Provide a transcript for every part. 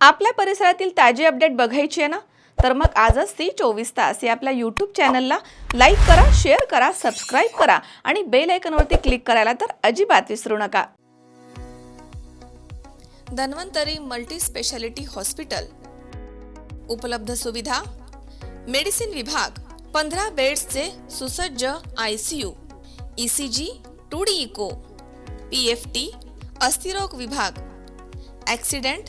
आपल्या परिसरातील ताजी अपडेट बघायची आहे ना? तर मग आजच ती चोवीस तास या आपल्या यूट्यूब चॅनलला लाईक करा शेअर करा सबस्क्राईब करा आणि बेल आयकनवरती क्लिक करायला तर अजिबात विसरू नका. धन्वंतरी मल्टी स्पेशालिटी हॉस्पिटल उपलब्ध सुविधा. मेडिसिन विभाग पंधरा बेड्सचे सुसज्ज I C U E C G two D echo P F T अस्थिरोग विभाग. ॲक्सिडेंट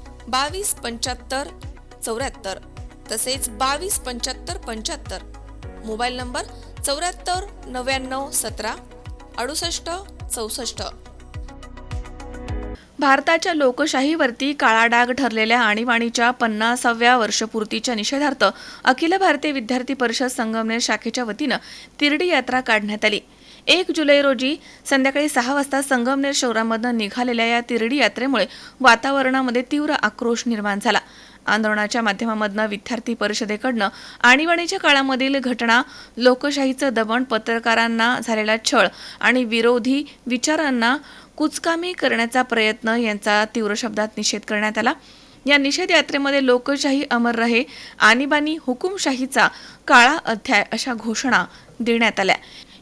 बावीस पंच्याहत्तर चौऱ्याहत्तर. तसेच बावीस पंच्याहत्तर पंच्याहत्तर. मोबाईल नंबर चौऱ्याहत्तर नव्याण्णव सतरा अडुसष्ट चौसष्ट. भारताच्या लोकशाहीवरती काळा डाग ठरलेल्या आणीबाणीच्या पन्नासाव्या वर्षपूर्तीच्या निषेधार्थ अखिल भारतीय विद्यार्थी परिषद संगमनेर शाखेच्या वतीनं तिरडी यात्रा काढण्यात आली. एक जुलै रोजी संध्याकाळी सहा वाजता संगमनेर शहरामधनं निघालेल्या या तिरडी यात्रेमुळे वातावरणामध्ये तीव्र आक्रोश निर्माण झाला. आंदोलनाच्या माध्यमामधनं विद्यार्थी परिषदेकडनं आणीबाणीच्या काळामधील घटना लोकशाहीचं दबण पत्रकारांना झालेला छळ आणि विरोधी विचारांना कुचकामी करण्याचा प्रयत्न यांचा तीव्र शब्दात निषेध करण्यात आला. या निषेध यात्रेमध्ये लोकशाही अमर रहे आणीबाणी हुकुमशाहीचा काळा अध्याय अशा घोषणा देण्यात आल्या.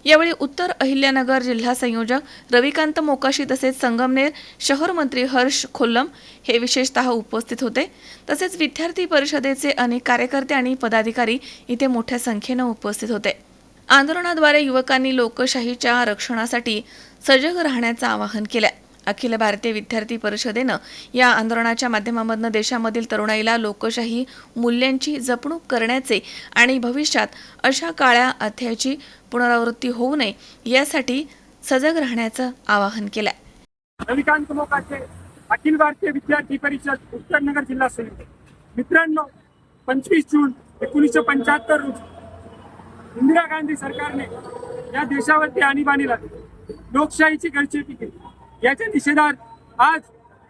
यावेळी उत्तर अहिल्यानगर जिल्हा संयोजक रविकांत मोकाशी तसेच संगमनेर शहर मंत्री हर्ष खोल्लम हे विशेषतः उपस्थित होते. तसेच विद्यार्थी परिषदेचे अनेक कार्यकर्ते आणि पदाधिकारी इथे मोठ्या संख्येनं उपस्थित होते. आंदोलनाद्वारे युवकांनी लोकशाहीच्या रक्षणासाठी सजग राहण्याचं आवाहन केलं अखिल भारतीय विद्यार्थी परिषदेनं या आंदोलनाच्या माध्यमामधनं देशामधील तरुणाईला लोकशाही मूल्यांची जपणूक करण्याचे आणि भविष्यात अशा काळ्या अध्यायाची पुनरावृत्ती होऊ नये यासाठी सजग राहण्याचं आवाहन केलं रविकांत मोकाचे अखिल भारतीय विद्यार्थी परिषद उत्तरनगर जिल्हा समिती. मित्रांनो पंचवीस जून एकोणीसशे पंच्याहत्तर रोजी इंदिरा गांधी सरकारने या देशावरती आणीबाणी लागली लोकशाहीची गळचेपी केली. याच्या निषेधार्थ आज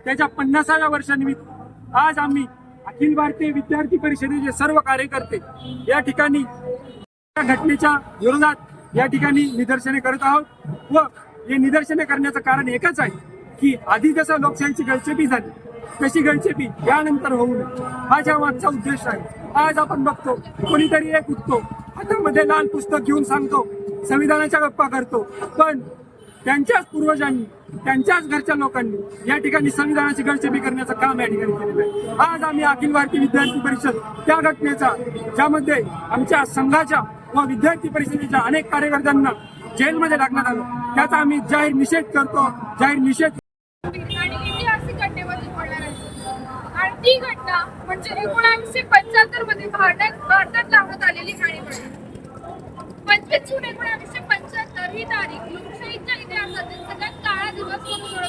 त्याच्या पन्नासाव्या वर्षानिमित्त आज आम्ही अखिल भारतीय विद्यार्थी परिषदेचे सर्व कार्यकर्ते या ठिकाणी या घटनेच्या विरोधात या ठिकाणी निदर्शने करत आहोत व हे निदर्शने करण्याचं कारण एकच आहे की आधी जसं लोकशाहीची गळचेपी झाली तशी गळचेपी यानंतर होऊ नये. हा ज्या मागचा उद्देश आहे आज आपण बघतो कोणीतरी एक उठतो हातामध्ये लाल पुस्तक घेऊन सांगतो संविधानाच्या गप्पा करतो. पण त्यांच्याच पूर्वजांनी त्यांच्याच घरच्या लोकांनी या ठिकाणी संविधानाची गळचेपी करण्याचं काम या ठिकाणी केलेलं आहे. आज आम्ही अखिल भारतीय विद्यार्थी परिषद त्या घटनेचा ज्यामध्ये आमच्या संघाच्या व विद्यार्थी परिषदेच्या अनेक कार्यकर्त्यांना जेलमध्ये टाकण्यात आलं. त्याचा आम्ही जाहीर निषेध करतो. जाहीर निषेध आणि ती घटना म्हणजे एकोणीसशे पंच्याहत्तरमध्ये भारतात भारतात लावण्यात आलेली आणीबाणी पंचवीस जून एकोणीसशे पंच्याहत्तर ही तारीख काळा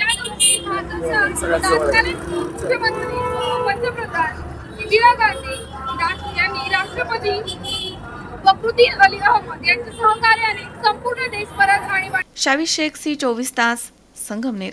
त्या दिवशी तत्कालीन मुख्यमंत्री पंतप्रधान इंदिरा गांधी यांनी राष्ट्रपती वक्रुद्दीन अली अहमद यांच्या सहकार्याने संपूर्ण देशभरात आणीबाणी शावी शेख सी चोवीस तास Sangamner